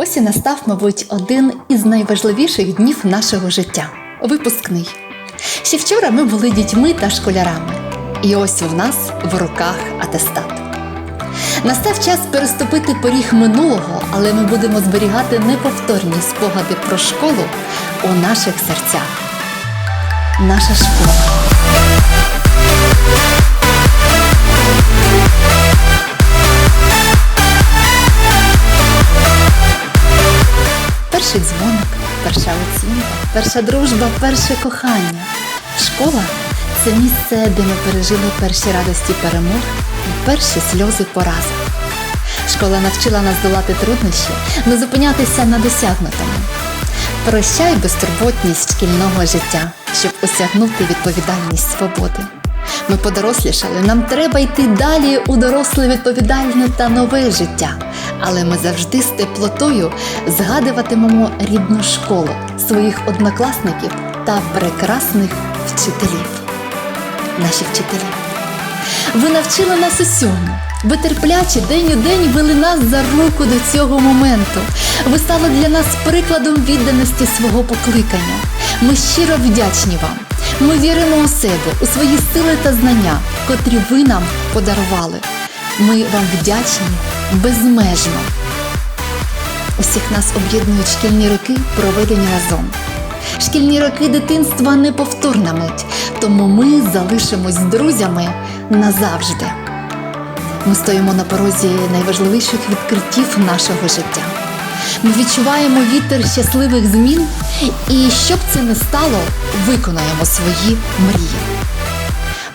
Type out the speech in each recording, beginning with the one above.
Ось і настав, мабуть, один із найважливіших днів нашого життя випускний. Ще вчора ми були дітьми та школярами, і ось у нас в руках атестат. Настав час переступити поріг минулого, але ми будемо зберігати неповторні спогади про школу у наших серцях. Наша школа. Перший дзвоник, перша оцінка, перша дружба, перше кохання. Школа це місце, де ми пережили перші радості перемог і перші сльози поразок. Школа навчила нас долати труднощі, не зупинятися на досягнутому. Прощай безтурботність шкільного життя, щоб осягнути відповідальність свободи. Ми подорослішали, нам треба йти далі у доросле відповідальне та нове життя. Але ми завжди з теплотою згадуватимемо рідну школу, своїх однокласників та прекрасних вчителів. Наші вчителі. Ви навчили нас усьому. Ви терпляче день у день вели нас за руку до цього моменту. Ви стали для нас прикладом відданості свого покликання. Ми щиро вдячні вам. Ми віримо у себе, у свої сили та знання, котрі ви нам подарували. Ми вам вдячні безмежно. Усіх нас об'єднують шкільні роки, проведені разом. Шкільні роки дитинства неповторна мить, тому ми залишимось друзями назавжди. Ми стоїмо на порозі найважливіших відкриттів нашого життя. Ми відчуваємо вітер щасливих змін, і щоб це не стало, виконаємо свої мрії.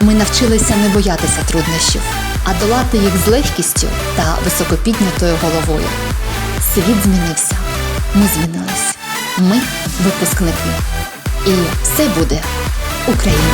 Ми навчилися не боятися труднощів, а долати їх з легкістю та високопіднятою головою. Світ змінився, ми змінились. Ми випускники. І все буде Україна!